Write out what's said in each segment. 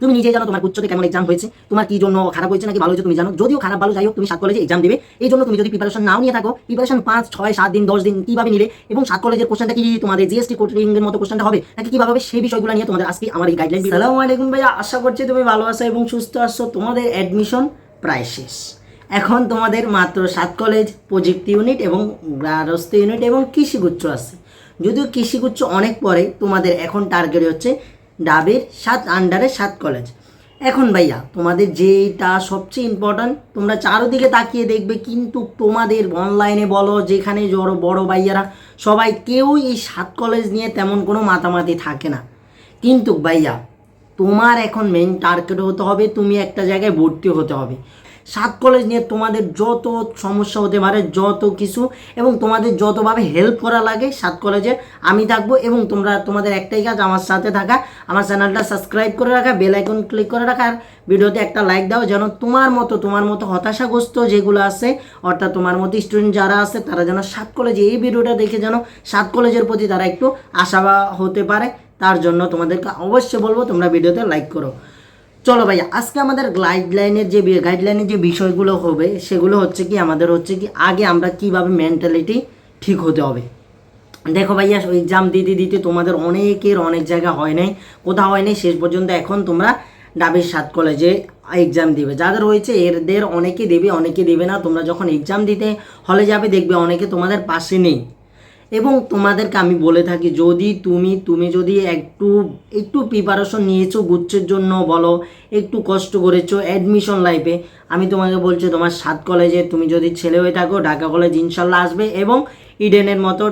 তুমি নিজে জানো তোমার উচ্চতে কেমন এক্সাম হয়েছে, তোমার কি জন্য খারাপ হয়েছে নাকি ভালো হয়েছে তুমি জানো? যদিও খারাপ ভালো যাই হোক, তুমি সাত কলেজে এক্সাম দেবে, এই জন্য তুমি যদি প্রিপারেশন নাও নিয়ে থাকো প্রিপারেশন পাঁচ, ছয়, সাত দিন, দশ দিন কীভাবে নিলে এবং সাত কলেজের কোশ্চেনটা কি তোমাদের জিএসটি কোচিং এর মতো কোশ্চেনটা হবে, নাকি কীভাবে হবে সেই বিষয়গুলো নিয়ে তোমাদের আজকে আমার এই গাইডলাইন সালামু আলাইকুম ভাইয়া, আশা করছি তুমি ভালো আছো এবং সুস্থ আছো। তোমাদের অ্যাডমিশন প্রায় শেষ। এখন তোমাদের মাত্র সাত কলেজ প্রযুক্তি ইউনিট এবং গারস্থ ইউনিট এবং কৃষিগুচ্ছ আছে। যদিও কৃষিগুচ্ছ অনেক পরে তোমাদের এখন টার্গেট হচ্ছে ডাবের সাত আন্ডারে সাত কলেজ এখন ভাইয়া, তোমাদের যেটা সবচেয়ে ইম্পর্ট্যান্ট তোমরা চারোদিকে তাকিয়ে দেখবে কিন্তু তোমাদের অনলাইনে বলো, যেখানে জড়ো বড় ভাইয়ারা, সবাই কেউই এই সাত কলেজ নিয়ে তেমন কোনো মাতামাতি থাকে না। কিন্তু ভাইয়া, তোমার এখন মেন টার্গেট হতে হবে, তুমি একটা জায়গায় ভর্তি হতে হবে। সাত কলেজ নিয়ে তোমাদের যত সমস্যা হতে পারে, যত কিছু এবং তোমাদের যতভাবে হেল্প করা লাগে সাত কলেজে আমি থাকব এবং তোমরা, তোমাদের একটাই কাজ, আমার সাথে থাকা, আমার চ্যানেলটা সাবস্ক্রাইব করে রাখা বেল আইকন ক্লিক করে রাখা, আর ভিডিওতে একটা লাইক দাও যেন তোমার মতো তোমার মতো হতাশাগ্রস্ত যেগুলো আছে, অর্থাৎ তোমার মতো স্টুডেন্ট যারা আছে, তারা যেন সাত কলেজে এই ভিডিওটা দেখে যেন সাত কলেজের প্রতি তারা একটু আশাবা হতে পারে। তার জন্য তোমাদেরকে অবশ্যই বলব, তোমরা ভিডিওতে লাইক করো। চলো ভাই আজকে আমাদের গাইডলাইনের যে গাইডলাইনের যে বিষয়গুলো হবে, সেগুলো হচ্ছে কি, আমাদের হচ্ছে কি, আগে আমরা কীভাবে মেন্টালিটি ঠিক হতে হবে। দেখো ভাইয়া এক্সাম দিতে দিতে তোমাদের অনেকের অনেক জায়গা হয় নাই, কোথাও হয় নাই, শেষ পর্যন্ত এখন তোমরা ডাবের সাত কলেজে এক্সাম দিবে। যাদের হয়েছে, এদের অনেকে দেবে অনেকে দেবে না। তোমরা যখন এক্সাম দিতে হলে যাবে, দেখবে অনেকে তোমাদের পাশে নেই। এবং তোমাদেরকে আমি বলে থাকি, যদি তুমি তুমি যদি একটু একটু প্রিপারেশন নিয়েছো গুচ্ছের জন্য, বলো, একটু কষ্ট করেছ অ্যাডমিশন লাইফে আমি তোমাকে বলছি তোমার সাত কলেজে তুমি যদি ছেলে হয়ে থাকো, ঢাকা কলেজ ইনশাল্লাহ আসবে এবং ইডেনের মতো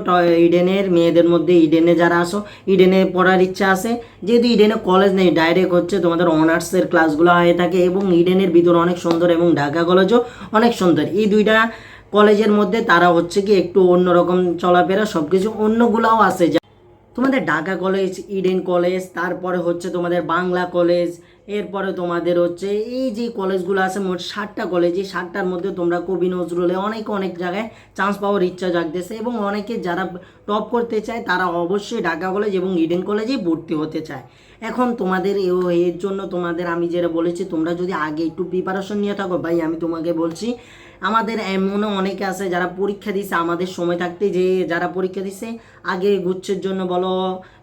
ইডেনের মেয়েদের মধ্যে, ইডেনে যারা আসো ইডেনে পড়ার ইচ্ছা আছে, যেহেতু ইডেনে কলেজ নেই ডাইরেক্ট হচ্ছে তোমাদের অনার্সের ক্লাসগুলো হয়ে থাকে এবং ইডেনের ভিতর অনেক সুন্দর এবং ঢাকা কলেজও অনেক সুন্দর। এই দুইটা কলেজের মধ্যে তারা হচ্ছে কি একটু অন্যরকম চলাফেরা সব কিছু অন্যগুলাও আছে। তোমাদের ঢাকা কলেজ ইডেন কলেজ, তারপরে হচ্ছে তোমাদের বাংলা কলেজ, এরপরে তোমাদের হচ্ছে এই যে কলেজগুলো আছে, মোট ষাটটা কলেজ, এই ষাটটার মধ্যে তোমরা কবি নজরুলে অনেক অনেক জায়গায় চান্স পাওয়ার ইচ্ছা জাগতেছে এবং অনেকে যারা টপ করতে চায়, তারা অবশ্যই ঢাকা কলেজ এবং ইডেন কলেজেই ভর্তি হতে চায়। এখন তোমাদের এ- এর জন্য তোমাদের আমি যেটা বলেছি, তোমরা যদি আগে একটু প্রিপারেশন নিয়ে থাকো, ভাই, আমি তোমাকে বলছি, আমাদের এমনও অনেকে আছে যারা পরীক্ষা দিছে, আমাদের সময় থাকতে যে যারা পরীক্ষা দিছে, আগে গুচ্ছের জন্য বলো,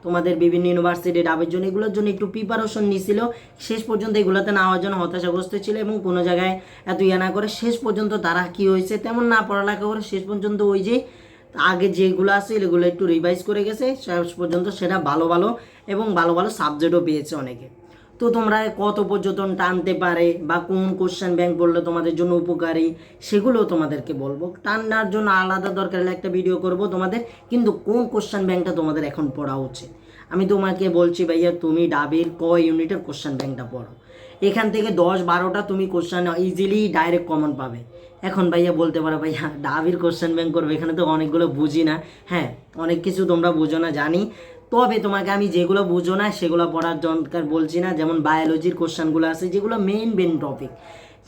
তোমাদের বিভিন্ন ইউনিভার্সিটি ডাবের জন্য, এগুলোর জন্য একটু প্রিপারেশন নিছিল, শেষ পর্যন্ত এগুলোতে না হওয়ার জন্য হতাশাগ্রস্ত ছিল এবং কোনো জায়গায় এত ইয়া না করে শেষ পর্যন্ত তারা কি হয়েছে, তেমন না পড়ালেখা করে শেষ পর্যন্ত ওই যে আগে যেগুলো আছে, এগুলো একটু রিভাইজ করে গেছে, শেষ পর্যন্ত সেটা ভালো ভালো এবং ভালো ভালো সাবজেক্টও পেয়েছে অনেকে। তো তোমরা কত পর্যটন টানতে পারে বা কোন কোশ্চেন ব্যাংক বললে তোমাদের জন্য উপকারী সেগুলো তোমাদেরকে বলব। টানার জন্য আলাদা দরকার হলে একটা ভিডিও করব তোমাদের, কিন্তু কোন কোশ্চেন ব্যাংকটা তোমাদের এখন পড়া উচিত? আমি তোমাকে বলছি ভাইয়া, তুমি ডাবের ক ইউনিটের কোশ্চেন ব্যাংকটা পড়ো। এখান থেকে দশ বারোটা তুমি কোশ্চেন ইজিলি ডাইরেক্ট কমন পাবে। এখন ভাইয়া বলতে পারো, ভাইয়া ডাবির কোশ্চেন ব্যাংক করবে, এখানে তো অনেকগুলো বুঝি না। হ্যাঁ অনেক কিছু তোমরা বুঝো না, জানি। তবে তোমাকে আমি যেগুলো বুঝো না, সেগুলো পড়ার দরকার বলছি না, যেমন বায়োলজির কোশ্চেনগুলো আছে, যেগুলো মেইন মেন টপিক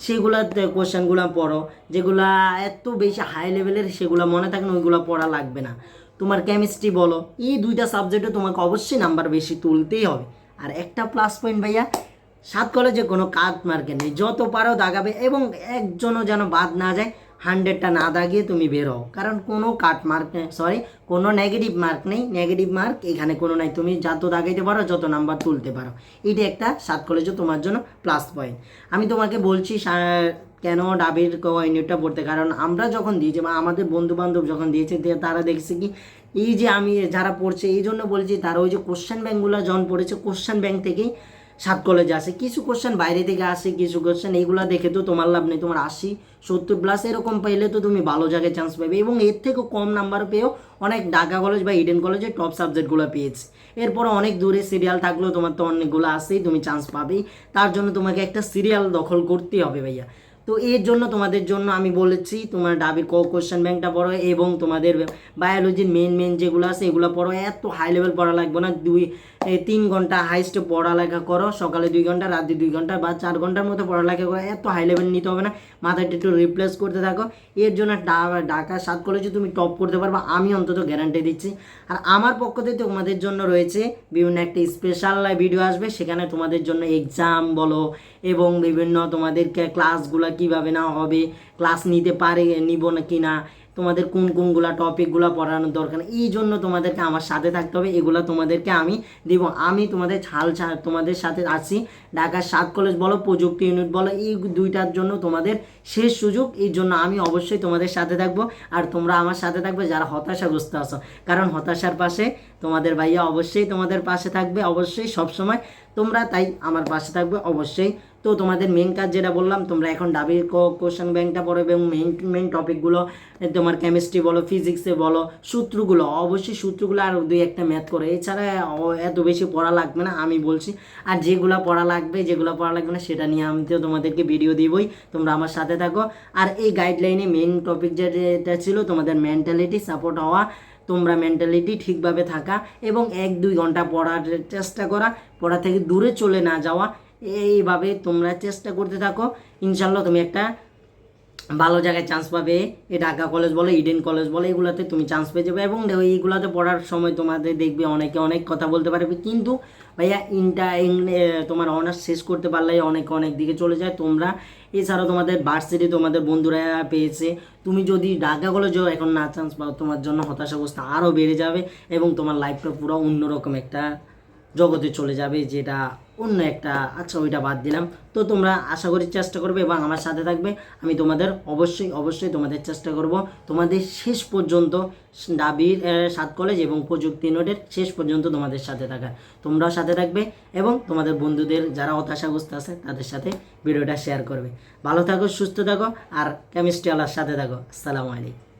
সেগুলো কোশ্চেনগুলো পড়ো, যেগুলো এত বেশি হাই লেভেলের সেগুলো মনে থাকে না, ওইগুলো পড়া লাগবে না। তোমার কেমিস্ট্রি বলো, এই দুইটা সাবজেক্টে তোমাকে অবশ্যই নাম্বার বেশি তুলতেই হবে। আর একটা প্লাস পয়েন্ট ভাইয়া সাত কলেজে কোনো কাজ মার্কে নেই। যত পারো দাগাবে এবং একজনও যেন বাদ না যায় হান্ড্রেডটা না দাগিয়ে তুমি বেরো কারণ কোনো কাট মার্ক নেই সরি কোনো নেগেটিভ মার্ক নেই। নেগেটিভ মার্ক এখানে কোনো নাই। তুমি যত দাগাইতে পারো, যত নাম্বার তুলতে পারো। এটা একটা সাত কলেজে তোমার জন্য প্লাস পয়েন্ট আমি তোমাকে বলছি কেন ডাবের ইউনিটটা পড়তে কারণ আমরা যখন দিয়েছি, বা আমাদের বন্ধু বান্ধব যখন দিয়েছে তারা দেখছে কি, এই যে আমি যারা পড়ছে, এই জন্য বলছি, তারা ওই যে কোশ্চেন ব্যাঙ্কগুলো যখন পড়েছে কোশ্চেন ব্যাংক থেকেই সাত কলেজে আসে কিছু কোশ্চেন বাইরে থেকে আসে, কিছু কোশ্চেন এইগুলো দেখে তো তোমার লাভ নেই, তোমার আশি, সত্তর প্লাস এরকম পেলে তো তুমি ভালো জায়গায় চান্স পাবে এবং এর থেকেও কম নাম্বার পেয়েও অনেক ঢাকা কলেজ বা ইডেন কলেজে টপ সাবজেক্টগুলো পেয়েছে। এরপরে অনেক দূরে সিরিয়াল থাকলেও তোমার তো অনেকগুলো আসেই তুমি চান্স পাবেই। তার জন্য তোমাকে একটা সিরিয়াল দখল করতেই হবে ভাইয়া। তো এর জন্য তোমাদের জন্য আমি বলেছি, তোমার ডাবির কোশ্চেন ব্যাংকটা পড়ো এবং তোমাদের বায়োলজির মেন মেন যেগুলো আছে এগুলো পড়ো। এত হাই লেভেল পড়া লাগবে না। দুই তিন ঘণ্টা হাইস্টে পড়ালেখা করো। সকালে দুই ঘণ্টা রাতে দুই ঘণ্টা বা চার ঘণ্টার মতো পড়ালেখা করো। এত হাই লেভেল নিতে হবে না। মাথাটা একটু রিপ্লেস করতে থাকো। এর জন্য ঢাকা সাত কলেজে তুমি টপ করতে পারবে। আমি অন্তত গ্যারান্টি দিচ্ছি। আর আমার পক্ষ থেকে তোমাদের জন্য রয়েছে বিভিন্ন একটা স্পেশাল ভিডিও আসবে। সেখানে তোমাদের জন্য এক্সাম বলো এবং বিভিন্ন তোমাদেরকে ক্লাসগুলো কীভাবে না হবে ক্লাস নিতে পারে, নিব না কি না তোমাদের কোন কোনগুলা টপিকগুলো পড়ানোর দরকার, এই জন্য তোমাদেরকে আমার সাথে থাকতে হবে, এগুলো তোমাদেরকে আমি দিব। আমি তোমাদের ছাল তোমাদের সাথে আছি ঢাকার সাত কলেজ বলো, প্রযুক্তি ইউনিট বলো, এই দুইটার জন্য তোমাদের শেষ সুযোগ, এই জন্য আমি অবশ্যই তোমাদের সাথে থাকব। আর তোমরা আমার সাথে থাকবে যারা হতাশাগ্রস্ত আছো, কারণ হতাশার পাশে তোমাদের ভাইয়া অবশ্যই তোমাদের পাশে থাকবে, অবশ্যই সবসময় তোমরা তাই আমার পাশে থাকবে, অবশ্যই তো তোমাদের মেন কাজ যেটা বললাম, তোমরা এখন ডাবির কোশ্চেন ব্যাংকটা পড়ো এবং মেন মেন টপিকগুলো তোমার কেমিস্ট্রি বলো ফিজিক্সে বলো, সূত্রগুলো, অবশ্যই সূত্রগুলো আর দুই একটা ম্যাথ করো। এছাড়া এত বেশি পড়া লাগবে না, আমি বলছি। আর যেগুলো পড়া লাগবে, যেগুলো পড়া লাগবে না, সেটা নিয়ে আমি তো তোমাদেরকে ভিডিও দিবই, তোমরা আমার সাথে থাকো। আর এই গাইডলাইনে মেন টপিক যেটা ছিল, তোমাদের মেন্টালিটি সাপোর্ট হওয়া, তোমরা মেন্টালিটি ঠিকভাবে থাকা এবং এক দুই ঘণ্টা পড়ার চেষ্টা করা, পড়া থেকে দূরে চলে না যাওয়া এইভাবে তোমরা চেষ্টা করতে থাকো। ইনশাল্লাহ তুমি একটা ভালো জায়গায় চান্স পাবে। এ ঢাকা কলেজ বলো ইডেন কলেজ বলো, এগুলোতে তুমি চান্স পেয়ে যাবে এবং এইগুলোতে পড়ার সময় তোমাদের দেখবে অনেকে অনেক কথা বলতে পারবে। কিন্তু ভাইয়া ইন্টা তোমার অনার্স শেষ করতে পারলে অনেক অনেক দিকে চলে যায়। তোমরা, এছাড়াও তোমাদের ভার্সিটি তোমাদের বন্ধুরা পেয়েছে। তুমি যদি ঢাকা কলেজেও এখন না চান্স পাও, তোমার জন্য হতাশাগ্রস্ত আরও বেড়ে যাবে এবং তোমার লাইফটা পুরো অন্যরকম একটা জগতে চলে যাবে, যেটা অন্য একটা আচ্ছা ওইটা বাদ দিলাম। তো তোমরা আশা করি চেষ্টা করবে এবং আমার সাথে থাকবে। আমি তোমাদের অবশ্যই অবশ্যই তোমাদের চেষ্টা করব। তোমাদের শেষ পর্যন্ত ডাবির সাত কলেজ এবং প্রযুক্তি নোটের শেষ পর্যন্ত তোমাদের সাথে থাকা। তোমরাও সাথে থাকবে এবং তোমাদের বন্ধুদের যারা হতাশাগ্রস্ত আছে, তাদের সাথে ভিডিওটা শেয়ার করবে। ভালো থাকো, সুস্থ থাকো, আর কেমিস্ট্রি আলার সাথে থাকো। আসসালামু আলাইকুম।